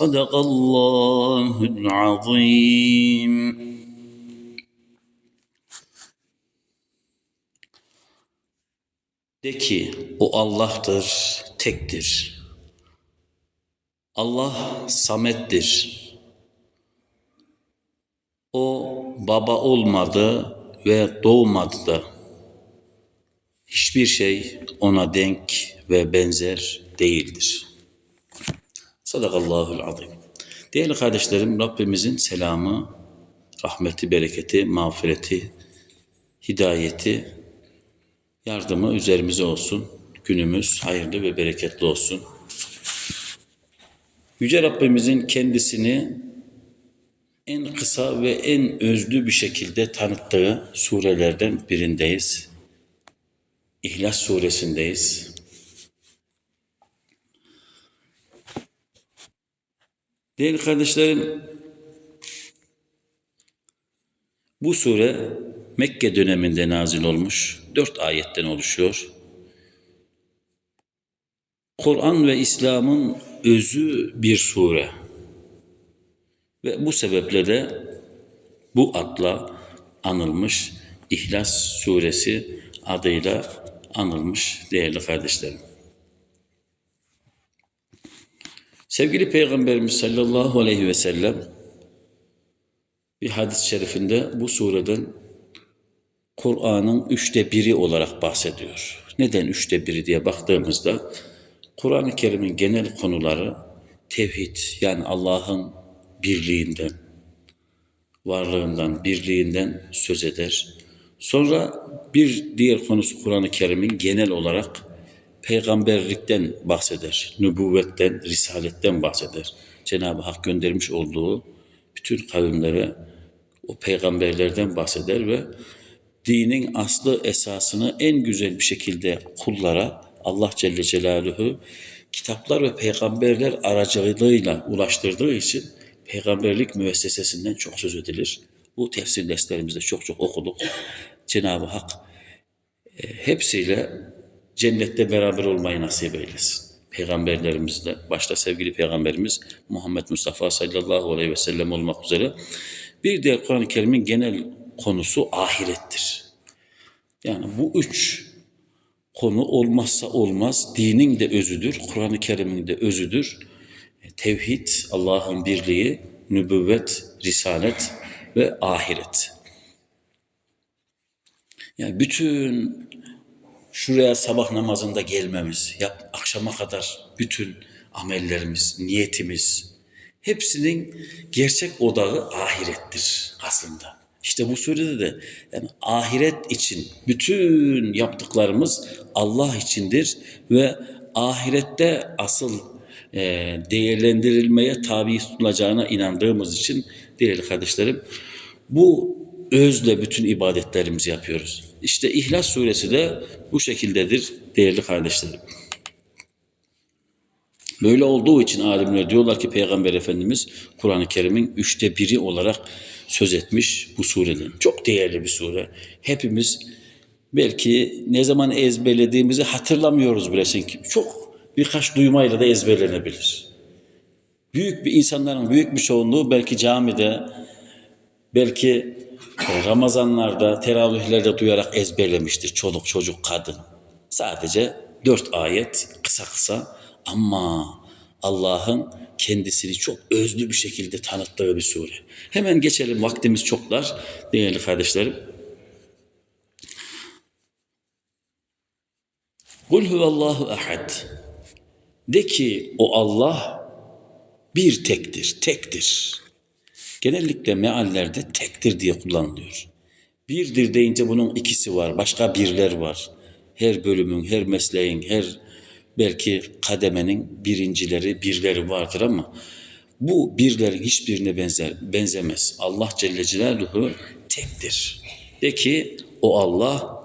صدق الله العظيم De ki o Allah'tır, tektir. Allah samettir. O baba olmadı ve doğmadı da. Hiçbir şey ona denk ve benzer değildir. Sadakallahul azim. Değerli kardeşlerim, Rabbimizin selamı, rahmeti, bereketi, mağfireti, hidayeti, yardımı üzerimize olsun. Günümüz hayırlı ve bereketli olsun. Yüce Rabbimizin kendisini en kısa ve en özlü bir şekilde tanıttığı surelerden birindeyiz. İhlas suresindeyiz. Değerli kardeşlerim, bu sure Mekke döneminde nazil olmuş. Dört ayetten oluşuyor. Kur'an ve İslam'ın özü bir sure. Ve bu sebeple de bu adla anılmış İhlas suresi adıyla anılmış değerli kardeşlerim. Sevgili Peygamberimiz sallallahu aleyhi ve sellem bir hadis-i şerifinde bu sureden Kur'an'ın üçte biri olarak bahsediyor. Neden üçte biri diye baktığımızda Kur'an-ı Kerim'in genel konuları tevhid yani Allah'ın birliğinden, varlığından, birliğinden söz eder. Sonra bir diğer konusu Kur'an-ı Kerim'in genel olarak peygamberlikten bahseder. Nübüvvetten, risaletten bahseder. Cenab-ı Hak göndermiş olduğu bütün kavimlere o peygamberlerden bahseder ve dinin aslı esasını en güzel bir şekilde kullara Allah Celle Celaluhu kitaplar ve peygamberler aracılığıyla ulaştırdığı için peygamberlik müessesesinden çok söz edilir. Bu tefsir derslerimizde çok çok okuduk. Cenab-ı Hak e, hepsiyle cennette beraber olmayı nasip eylesin. Peygamberlerimizle, başta sevgili peygamberimiz Muhammed Mustafa sallallahu aleyhi ve sellem olmak üzere bir diğer Kur'an-ı Kerim'in genel konusu ahirettir. Yani bu üç konu olmazsa olmaz. Dinin de özüdür, Kur'an-ı Kerim'in de özüdür. Tevhid, Allah'ın birliği, nübüvvet, risalet ve ahiret. Yani bütün şuraya sabah namazında gelmemiz, yap, akşama kadar bütün amellerimiz, niyetimiz, hepsinin gerçek odağı ahirettir aslında. İşte bu surede de yani ahiret için bütün yaptıklarımız Allah içindir ve ahirette asıl e, değerlendirilmeye tabi tutulacağına inandığımız için değerli kardeşlerim bu özle bütün ibadetlerimizi yapıyoruz. İşte İhlas suresi de bu şekildedir değerli kardeşlerim. Böyle olduğu için alimler diyorlar ki Peygamber Efendimiz Kur'an-ı Kerim'in üçte biri olarak söz etmiş bu sureden. Çok değerli bir sure. Hepimiz belki ne zaman ezberlediğimizi hatırlamıyoruz bile. Çünkü çok birkaç duymayla da ezberlenebilir. Büyük bir insanların büyük bir çoğunluğu belki camide, belki Ramazanlarda, teravihlerde duyarak ezberlemiştir. Çoluk, çocuk, kadın. Sadece dört ayet kısa kısa ama Allah'ın kendisini çok özlü bir şekilde tanıttığı bir sure. Hemen geçelim vaktimiz çoklar değerli kardeşlerim. Kul huvallahu ahad. De ki o Allah bir tektir, tektir. Genellikle meallerde tektir diye kullanılıyor. Birdir deyince bunun ikisi var, başka birler var. Her bölümün, her mesleğin, her belki kademenin birincileri, birleri vardır ama Bu birlerin hiçbirine benzer, benzemez. Allah Celle Celaluhu tektir. De ki o Allah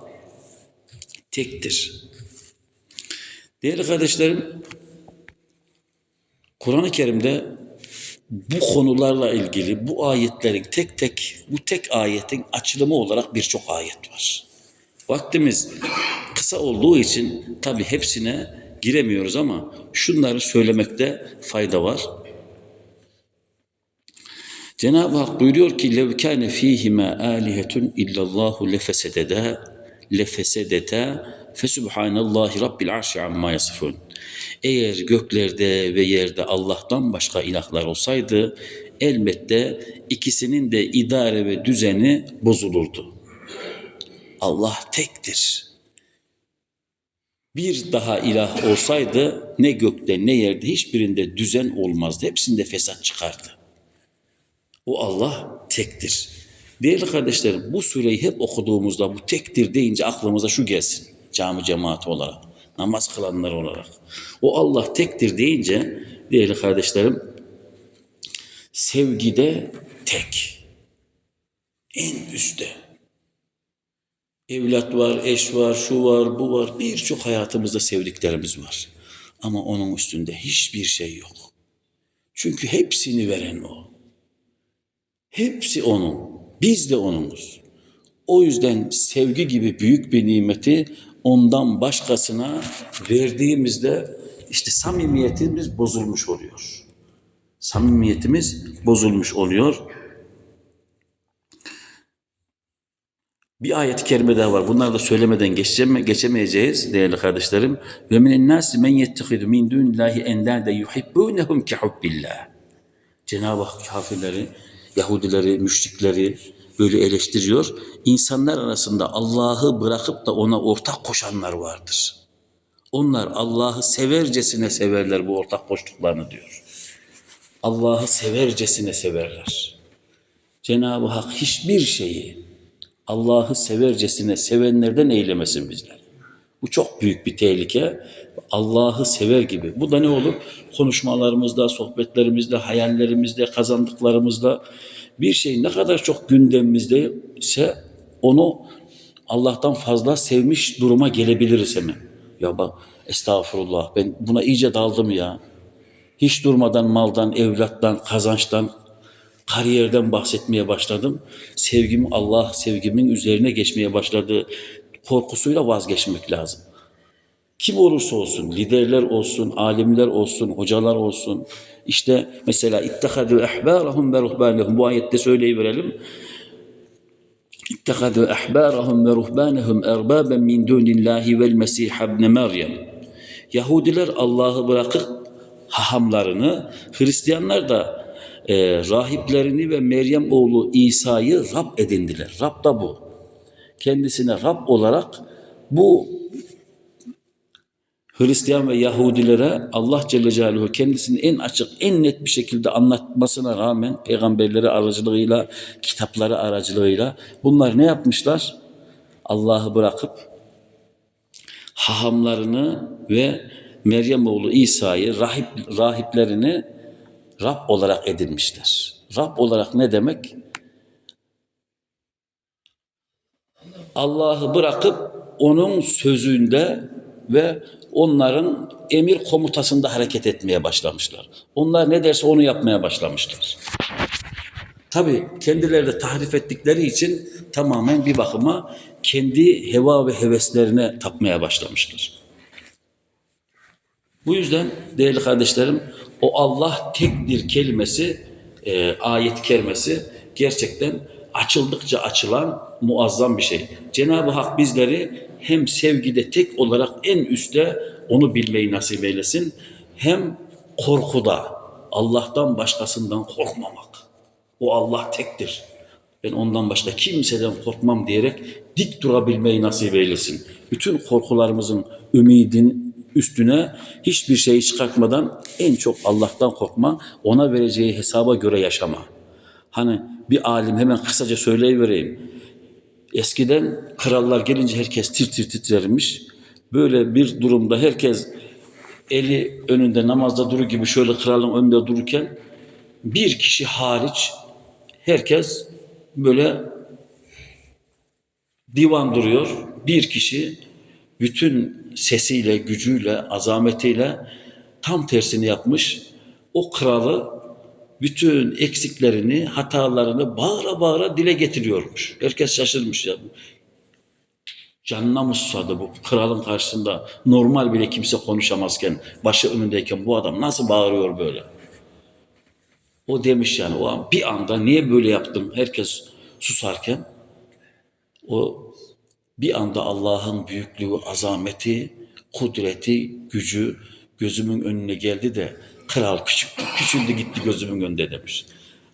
tektir. Değerli kardeşlerim, Kur'an-ı Kerim'de bu konularla ilgili bu ayetlerin tek tek bu tek ayetin açılımı olarak birçok ayet var. Vaktimiz kısa olduğu için tabi hepsine giremiyoruz ama şunları söylemekte fayda var. Cenab-ı Hak buyuruyor ki lev kâne fîhime âlihetun illallâhu lefesedede lefesedete fesubhânallahi rabbil arşi amma yasifun. Eğer göklerde ve yerde Allah'tan başka ilahlar olsaydı elbette ikisinin de idare ve düzeni bozulurdu. Allah tektir. Bir daha ilah olsaydı ne gökte ne yerde hiçbirinde düzen olmazdı. Hepsinde fesat çıkardı. O Allah tektir. Değerli kardeşlerim bu sureyi hep okuduğumuzda bu tektir deyince aklımıza şu gelsin. Cami cemaati olarak, namaz kılanlar olarak. O Allah tektir deyince değerli kardeşlerim sevgide tek. En üstte. Evlat var, eş var, şu var, bu var. Birçok hayatımızda sevdiklerimiz var. Ama onun üstünde hiçbir şey yok. Çünkü hepsini veren o. Hepsi onun. Biz de onunuz. O yüzden sevgi gibi büyük bir nimeti ondan başkasına verdiğimizde işte samimiyetimiz bozulmuş oluyor. Samimiyetimiz bozulmuş oluyor. Bir ayet-i kerime daha var. Bunları da söylemeden geçeceğim, geçemeyeceğiz değerli kardeşlerim. Ve minen nasi men yettehidu min dunillahi endade yuhibbunhum ki hubbillah. Cenab-ı Hak kafirleri, Yahudileri, müşrikleri böyle eleştiriyor. İnsanlar arasında Allah'ı bırakıp da ona ortak koşanlar vardır. Onlar Allah'ı severcesine severler bu ortak koştuklarını diyor. Allah'ı severcesine severler. Cenab-ı Hak hiçbir şeyi Allah'ı severcesine sevenlerden eylemesin bizler. Bu çok büyük bir tehlike. Allah'ı sever gibi. Bu da ne olur? Konuşmalarımızda, sohbetlerimizde, hayallerimizde, kazandıklarımızda bir şey ne kadar çok gündemimizde ise onu Allah'tan fazla sevmiş duruma gelebiliriz hemen. Ya bak estağfurullah ben buna iyice daldım ya. Hiç durmadan maldan, evlattan, kazançtan, kariyerden bahsetmeye başladım. Sevgim Allah sevgimin üzerine geçmeye başladı. Korkusuyla vazgeçmek lazım. Kim olursa olsun, liderler olsun, alimler olsun, hocalar olsun. İşte mesela ittehadu ehbarahum ve ruhbanehum bu ayette söyleyiverelim. İttehadu ehbarahum ve ruhbanehum erbaben min dunillahi vel mesih ibn Meryem. Yahudiler Allah'ı bırakıp hahamlarını, Hristiyanlar da e, rahiplerini ve Meryem oğlu İsa'yı Rab edindiler. Rab da bu. Kendisine Rab olarak bu Hristiyan ve Yahudilere Allah Celle Celaluhu kendisini en açık, en net bir şekilde anlatmasına rağmen peygamberleri aracılığıyla, kitapları aracılığıyla bunlar ne yapmışlar? Allah'ı bırakıp hahamlarını ve Meryem oğlu İsa'yı, rahip, rahiplerini Rab olarak edinmişler. Rab olarak ne demek? Allah'ı bırakıp onun sözünde ve onların emir komutasında hareket etmeye başlamışlar. Onlar ne derse onu yapmaya başlamışlar. Tabi kendileri de tahrif ettikleri için tamamen bir bakıma kendi heva ve heveslerine tapmaya başlamışlar. Bu yüzden değerli kardeşlerim o Allah tekdir kelimesi, e, ayet kerimesi gerçekten açıldıkça açılan muazzam bir şey. Cenab-ı Hak bizleri hem sevgide tek olarak en üstte onu bilmeyi nasip eylesin. Hem korkuda Allah'tan başkasından korkmamak. O Allah tektir. Ben ondan başka kimseden korkmam diyerek dik durabilmeyi nasip eylesin. Bütün korkularımızın ümidin üstüne hiçbir şeyi çıkartmadan en çok Allah'tan korkma, ona vereceği hesaba göre yaşama. Hani bir alim hemen kısaca söyleyivereyim. Eskiden krallar gelince herkes tir tir titrermiş. Böyle bir durumda herkes eli önünde namazda durur gibi şöyle kralın önünde dururken bir kişi hariç herkes böyle divan duruyor. Bir kişi bütün sesiyle, gücüyle, azametiyle tam tersini yapmış. O kralı bütün eksiklerini, hatalarını bağıra bağıra dile getiriyormuş. Herkes şaşırmış ya. Canına mı susadı bu kralın karşısında normal bile kimse konuşamazken, başı önündeyken bu adam nasıl bağırıyor böyle? O demiş yani o an bir anda niye böyle yaptım herkes susarken o bir anda Allah'ın büyüklüğü, azameti, kudreti, gücü gözümün önüne geldi de kral küçük, küçüldü gitti gözümün önünde demiş.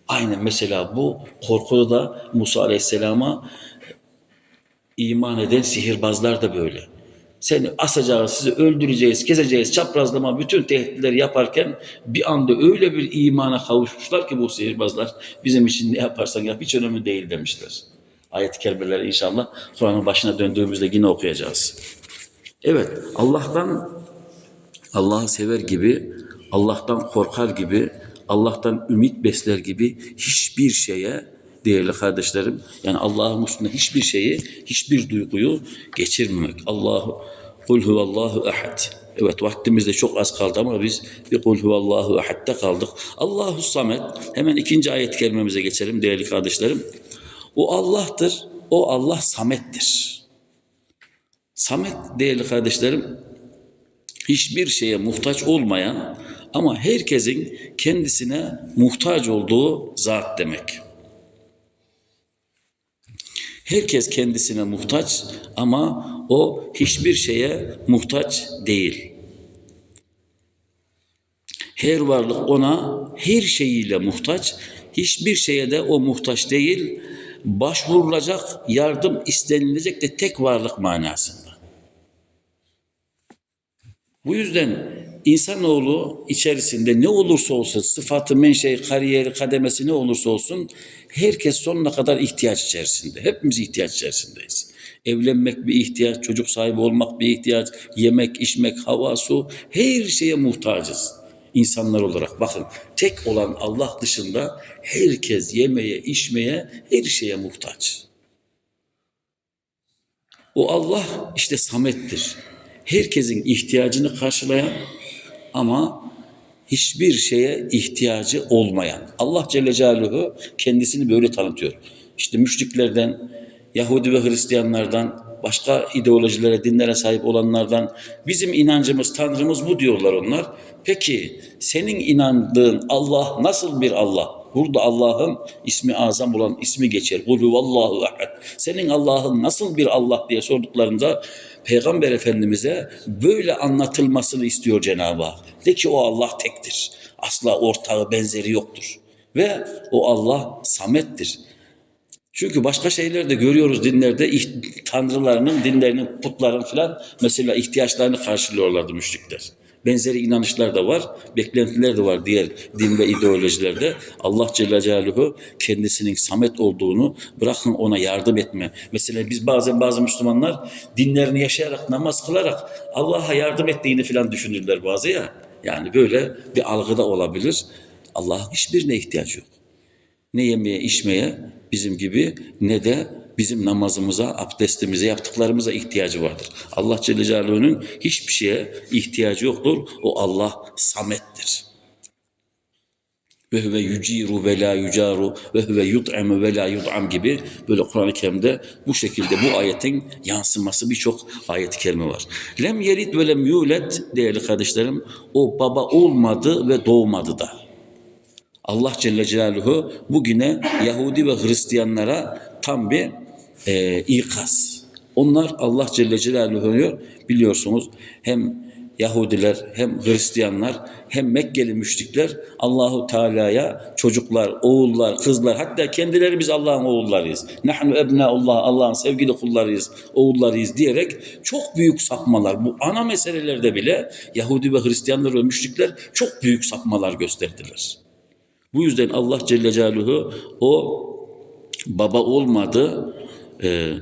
Aynen mesela bu korkuda da Musa Aleyhisselam'a iman eden sihirbazlar da böyle. Seni asacağız, sizi öldüreceğiz, keseceğiz, çaprazlama bütün tehditleri yaparken bir anda öyle bir imana kavuşmuşlar ki bu sihirbazlar bizim için ne yaparsan yap hiç önemli değil demişler. Ayet-i kerimeleri inşallah Kur'an'ın başına döndüğümüzde yine okuyacağız. Evet, Allah'tan Allah'ı sever gibi, Allah'tan korkar gibi, Allah'tan ümit besler gibi hiçbir şeye değerli kardeşlerim, yani Allah'ın üstünde hiçbir şeyi, hiçbir duyguyu geçirmemek. Allahu Kul huvallahu ehad. Evet vaktimiz de çok az kaldı ama biz bir kul huvallahu ehad'de kaldık. Allahu samet. Hemen ikinci ayet kelimemize geçelim değerli kardeşlerim. O Allah'tır. O Allah samettir. Samet değerli kardeşlerim hiçbir şeye muhtaç olmayan ama herkesin kendisine muhtaç olduğu zat demek. Herkes kendisine muhtaç ama o hiçbir şeye muhtaç değil. Her varlık ona her şeyiyle muhtaç, hiçbir şeye de o muhtaç değil. Başvurulacak, yardım istenilecek de tek varlık manasında. Bu yüzden insanoğlu içerisinde ne olursa olsun, sıfatı, menşei, kariyeri, kademesi ne olursa olsun herkes sonuna kadar ihtiyaç içerisinde. Hepimiz ihtiyaç içerisindeyiz. Evlenmek bir ihtiyaç, çocuk sahibi olmak bir ihtiyaç, yemek, içmek, hava, su her şeye muhtacız insanlar olarak. Bakın tek olan Allah dışında herkes yemeye, içmeye, her şeye muhtaç. O Allah işte samettir. Herkesin ihtiyacını karşılayan ama hiçbir şeye ihtiyacı olmayan. Allah Celle Celaluhu kendisini böyle tanıtıyor. İşte müşriklerden, Yahudi ve Hristiyanlardan, başka ideolojilere, dinlere sahip olanlardan bizim inancımız, Tanrımız bu diyorlar onlar. Peki senin inandığın Allah nasıl bir Allah? Burada Allah'ın ismi azam olan ismi geçer. Kul huvallahu ahad. Senin Allah'ın nasıl bir Allah diye sorduklarında Peygamber Efendimiz'e böyle anlatılmasını istiyor Cenab-ı Hak. De ki o Allah tektir. Asla ortağı benzeri yoktur. Ve o Allah samettir. Çünkü başka şeyler de görüyoruz dinlerde tanrılarının, dinlerinin, putların filan mesela ihtiyaçlarını karşılıyorlardı müşrikler. Benzeri inanışlar da var, beklentiler de var diğer din ve ideolojilerde. Allah Celle Celaluhu kendisinin samet olduğunu bırakın ona yardım etme. Mesela biz bazen bazı Müslümanlar dinlerini yaşayarak, namaz kılarak Allah'a yardım ettiğini filan düşünürler bazı ya. Yani böyle bir algıda olabilir. Allah'ın hiçbirine ihtiyacı yok. Ne yemeye, içmeye bizim gibi ne de bizim namazımıza, abdestimize, yaptıklarımıza ihtiyacı vardır. Allah Celle Celaluhu'nun hiçbir şeye ihtiyacı yoktur. O Allah samettir. Ve huve yuciru ve la yucaru ve huve yut'emu ve la yut'am gibi böyle Kur'an-ı Kerim'de bu şekilde bu ayetin yansıması birçok ayet-i kerime var. Lem yerid ve lem yulet değerli kardeşlerim o baba olmadı ve doğmadı da. Allah Celle Celaluhu bugüne Yahudi ve Hristiyanlara tam bir e, ikaz. Onlar Allah Celle Celaluhu'yu biliyorsunuz hem Yahudiler hem Hristiyanlar hem Mekkeli müşrikler Allahu Teala'ya çocuklar, oğullar, kızlar hatta kendileri biz Allah'ın oğullarıyız. Nahnu ebnaullah Allah'ın sevgili kullarıyız, oğullarıyız diyerek çok büyük sapmalar. Bu ana meselelerde bile Yahudi ve Hristiyanlar ve müşrikler çok büyük sapmalar gösterdiler. Bu yüzden Allah Celle Celaluhu o baba olmadı, e,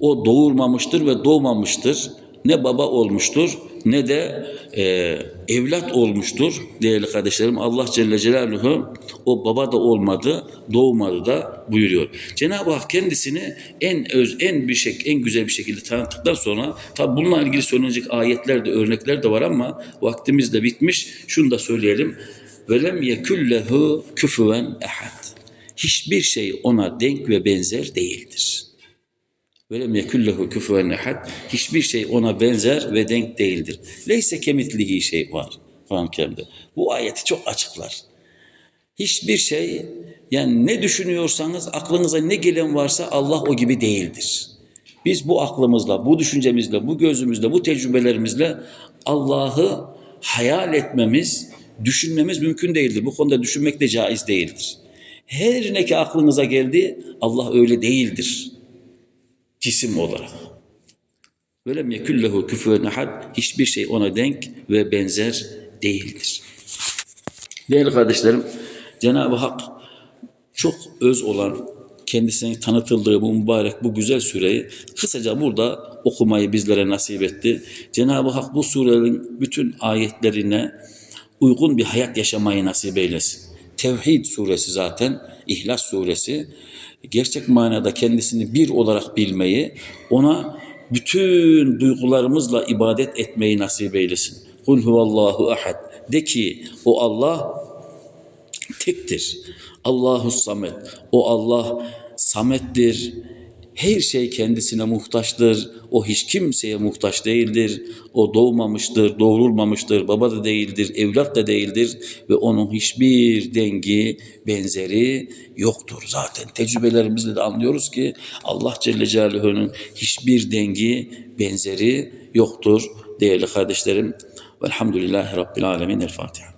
o doğurmamıştır ve doğmamıştır. ne baba olmuştur ne de e, evlat olmuştur değerli kardeşlerim. Allah Celle Celaluhu o baba da olmadı, doğmadı da buyuruyor. Cenab-ı Hak kendisini en öz, en bir şey, en güzel bir şekilde tanıttıktan sonra tabi bununla ilgili söylenecek ayetler de örnekler de var ama vaktimiz de bitmiş. Şunu da söyleyelim. Velem yekullehu küfüven ehad. Hiçbir şey ona denk ve benzer değildir. Velem yekullehu küfüven ehad. Hiçbir şey ona benzer ve denk değildir. Leyse kemitlihi şey var Kur'an-ı. Bu ayeti çok açıklar. Hiçbir şey yani ne düşünüyorsanız aklınıza ne gelen varsa Allah o gibi değildir. Biz bu aklımızla, bu düşüncemizle, bu gözümüzle, bu tecrübelerimizle Allah'ı hayal etmemiz, düşünmemiz mümkün değildir. Bu konuda düşünmek de caiz değildir. Her ne ki aklınıza geldi Allah öyle değildir. Cisim olarak. Velem yekullehu küfüven ahad. Hiçbir şey ona denk ve benzer değildir. Değerli kardeşlerim, Cenab-ı Hak çok öz olan, kendisine tanıtıldığı bu mübarek, bu güzel sureyi kısaca burada okumayı bizlere nasip etti. Cenab-ı Hak bu surenin bütün ayetlerine uygun bir hayat yaşamayı nasip eylesin. Tevhid suresi zaten, İhlas suresi gerçek manada kendisini bir olarak bilmeyi, ona bütün duygularımızla ibadet etmeyi nasip eylesin. Kul huvallahu ahad. De ki o Allah tektir. Allahu samet. O Allah samettir. Her şey kendisine muhtaçtır. O hiç kimseye muhtaç değildir. O doğmamıştır, doğrulmamıştır, baba da değildir, evlat da değildir ve onun hiçbir dengi, benzeri yoktur. Zaten tecrübelerimizle de anlıyoruz ki Allah Celle Celaluhu'nun hiçbir dengi, benzeri yoktur değerli kardeşlerim. Velhamdülillahi Rabbil Alemin. El Fatiha.